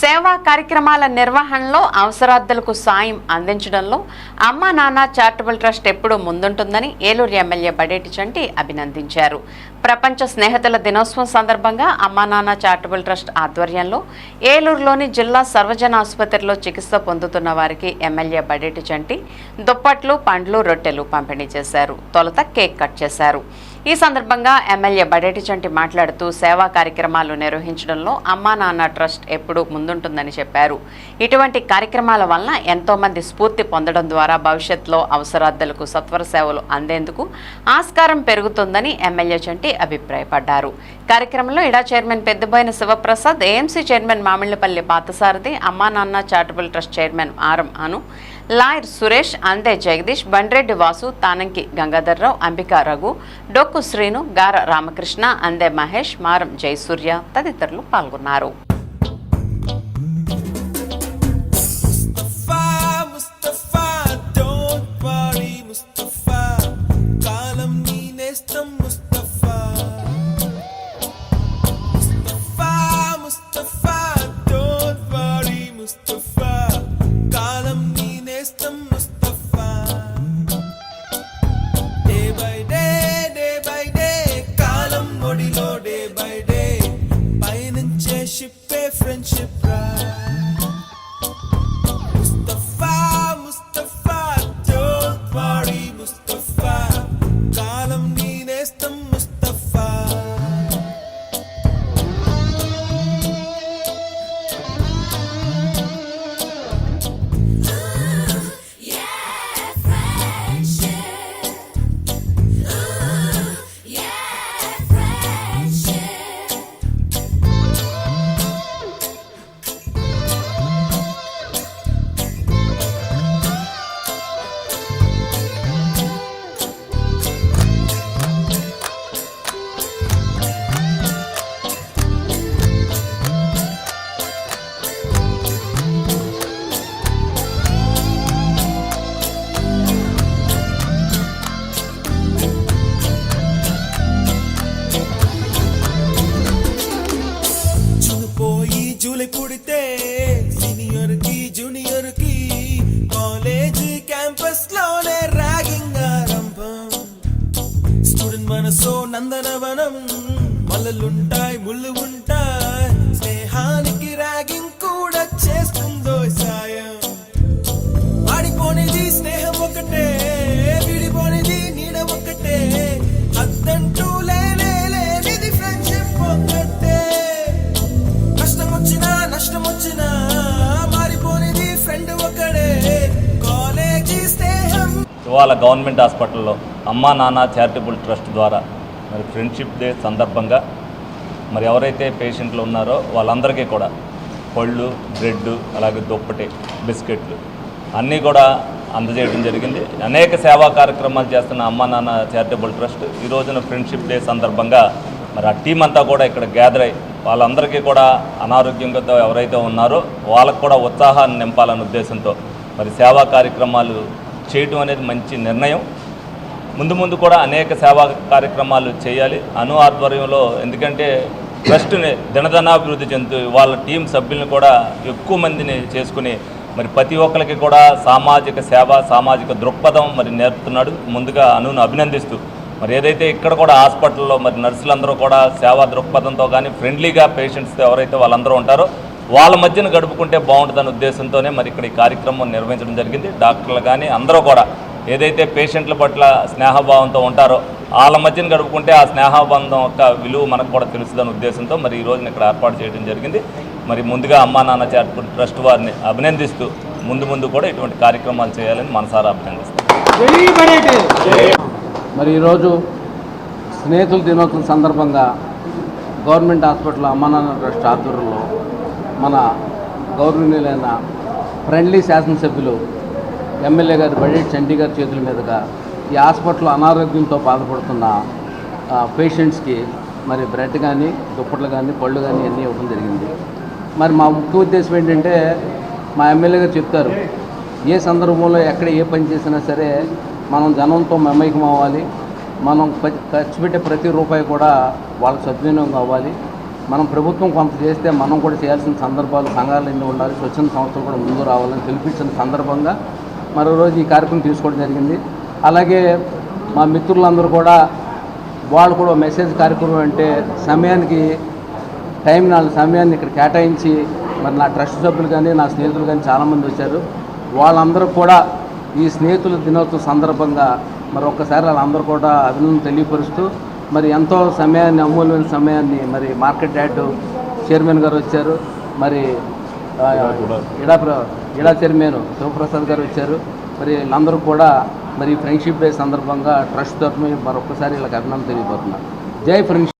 సేవా కార్యక్రమాల నిర్వహణలో అవసరార్థులకు సాయం అందించడంలో అమ్మా నాన్న చారిటబుల్ ట్రస్ట్ ఎప్పుడూ ముందుంటుందని ఏలూరు ఎమ్మెల్యే బడేటి చంటి అభినందించారు. ప్రపంచ స్నేహితుల దినోత్సవం సందర్భంగా అమ్మా నాన్న చారిటబుల్ ట్రస్ట్ ఆధ్వర్యంలో ఏలూరులోని జిల్లా సర్వజన ఆసుపత్రిలో చికిత్స పొందుతున్న వారికి ఎమ్మెల్యే బడేటి చంటి దుప్పట్లు పండ్లు రొట్టెలు పంపిణీ చేశారు. తొలుత కేక్ కట్ చేశారు. ఈ సందర్భంగా ఎమ్మెల్యే బడేటి చంటి మాట్లాడుతూ సేవా కార్యక్రమాలు నిర్వహించడంలో అమ్మా నాన్న ట్రస్ట్ ఎప్పుడూ ముందుంటుందని చెప్పారు. ఇటువంటి కార్యక్రమాల వలన ఎంతోమంది స్ఫూర్తి పొందడం ద్వారా భవిష్యత్తులో అవసరార్థులకు సత్వర సేవలు అందేందుకు ఆస్కారం పెరుగుతుందని ఎమ్మెల్యే చంటి అభిప్రాయపడ్డారు. కార్యక్రమంలో ఇడా chairman Peddaboina Sivaprasad AMC chairman Mamillapalli Parthasarathi అమ్మా నాన్న charitable trust chairman Aram Anu lawyer Suresh Ande Jagadish Bandreddy Vasu తానంకి Gangadhar Rao Ambika Raghu డొక్కు శ్రీను గార రామకృష్ణ అందే మహేష్ మారం జయసూర్య తదితరులు పాల్గొన్నారు. Worry, Mustafa. కాలం నీ నేస్తం Mustafa. Day by day, day by day, కాలం ఒడిలో చినిపోయి పుడితే సీనియర్కి జూనియర్కి కాలేజ్ క్యాంపస్లోనే ర్యాగింగ్ ఆరంభం. స్టూడెంట్ మనసో నందనవనం మల్లలుంటాయి ముళ్ళు ఉంటాయి స్నేహానికి ర్యాగింగ్ కూడా చేస్తుందో సాయం. ఇవాళ గవర్నమెంట్ హాస్పిటల్లో అమ్మా నాన్న చారిటబుల్ ట్రస్ట్ ద్వారా మరి ఫ్రెండ్షిప్ డే సందర్భంగా మరి ఎవరైతే పేషెంట్లు ఉన్నారో వాళ్ళందరికీ కూడా పళ్ళు బ్రెడ్ అలాగే దుప్పటి బిస్కెట్లు అన్నీ కూడా అందజేయడం జరిగింది. అనేక సేవా కార్యక్రమాలు చేస్తున్న అమ్మా నాన్న చారిటబుల్ ట్రస్ట్ ఈ రోజున ఫ్రెండ్షిప్ డే సందర్భంగా మరి ఆ టీం అంతా కూడా ఇక్కడ గ్యాదర్ అయ్యి వాళ్ళందరికీ కూడా అనారోగ్యంతో ఎవరైతే ఉన్నారో వాళ్ళకు కూడా ఉత్సాహాన్ని నింపాలనే ఉద్దేశంతో మరి సేవా కార్యక్రమాలు చేయటం అనేది మంచి నిర్ణయం. ముందు ముందు కూడా అనేక సేవా కార్యక్రమాలు చేయాలి. అను ఆధ్వర్యంలో ఎందుకంటే ట్రస్ట్ని దినదనాభివృద్ధి చెందుతూ వాళ్ళ టీం సభ్యులను కూడా ఎక్కువ మందిని చేసుకుని మరి ప్రతి ఒక్కరికి కూడా సామాజిక సేవ సామాజిక దృక్పథం మరి నేర్పుతున్నాడు. ముందుగా అనును అభినందిస్తూ మరి ఏదైతే ఇక్కడ కూడా హాస్పిటల్లో మరి నర్సులందరూ కూడా సేవా దృక్పథంతో కానీ ఫ్రెండ్లీగా పేషెంట్స్తో ఎవరైతే వాళ్ళందరూ ఉంటారో వాళ్ళ మధ్యన గడుపుకుంటే బాగుంటుందనే ఉద్దేశంతోనే మరి ఇక్కడ ఈ కార్యక్రమం నిర్వహించడం జరిగింది. డాక్టర్లు కానీ అందరూ కూడా ఏదైతే పేషెంట్ల పట్ల స్నేహభావంతో ఉంటారో వాళ్ళ మధ్యన గడుపుకుంటే ఆ స్నేహబంధం యొక్క విలువ మనకు కూడా తెలుస్తుందనే ఉద్దేశంతో మరి ఈ రోజున ఇక్కడ ఏర్పాటు చేయడం జరిగింది. మరి ముందుగా అమ్మా నాన్న చారిటబుల్ ట్రస్ట్ వారిని అభినందిస్తూ ముందు ముందు కూడా ఇటువంటి కార్యక్రమాలు చేయాలని మనసారా అభినందిస్తాం. మరి ఈరోజు స్నేహితుల దినోత్సవం సందర్భంగా గవర్నమెంట్ హాస్పిటల్ అమ్మానాన్న ట్రస్ట్ ఆధ్వర్యంలో మన గౌరవనీయులైన ఫ్రెండ్లీ శాసనసభ్యులు ఎమ్మెల్యే గారి బడ్జెట్ చండీగారి చేతుల మీదుగా ఈ హాస్పిటల్ అనారోగ్యంతో బాధపడుతున్న పేషెంట్స్కి మరి బ్రెడ్ కానీ దుప్పట్లు కానీ పళ్ళు కానీ అన్నీ ఇవ్వడం జరిగింది. మరి మా ముఖ్య ఉద్దేశం ఏంటంటే మా ఎమ్మెల్యే గారు చెప్తారు ఏ సందర్భంలో ఎక్కడ ఏ పని చేసినా సరే మనం జనంతో మమైకం అవ్వాలి మనం ఖర్చు పెట్టే ప్రతి రూపాయి కూడా వాళ్ళ సద్వినియోగం అవ్వాలి మనం ప్రభుత్వం కొంత చేస్తే మనం కూడా చేయాల్సిన సందర్భాలు సంఘాలు ఎన్ని ఉండాలి స్వచ్ఛంద సంస్థలు కూడా ముందు రావాలని తెలిపించిన సందర్భంగా మరో రోజు ఈ కార్యక్రమం తీసుకోవడం జరిగింది. అలాగే మా మిత్రులందరూ కూడా వాళ్ళు కూడా మెసేజ్ కార్యక్రమం అంటే సమయానికి టైం నా సమయాన్ని ఇక్కడ కేటాయించి మరి నా ట్రస్ట్ సభ్యులు కానీ నా స్నేహితులు కానీ చాలామంది వచ్చారు. వాళ్ళందరూ కూడా ఈ స్నేహితుల దినోత్సవం సందర్భంగా మరి ఒక్కసారి వాళ్ళందరూ కూడా అభినందన తెలియపరుస్తూ మరి ఎంతో సమయాన్ని అమూల్యమైన సమయాన్ని మరి మార్కెట్ యార్డ్ చైర్మన్ గారు వచ్చారు. మరి ఇడా ప్ర- ఇడా చైర్మన్ శివప్రసాద్ గారు వచ్చారు. మరి వీళ్ళందరూ కూడా మరి ఫ్రెండ్షిప్ డే సందర్భంగా ట్రస్ట్ తరఫున మరొకసారి వీళ్ళకి అభినందన తెలియబోతున్నారు జై ఫ్రెండ్షిప్.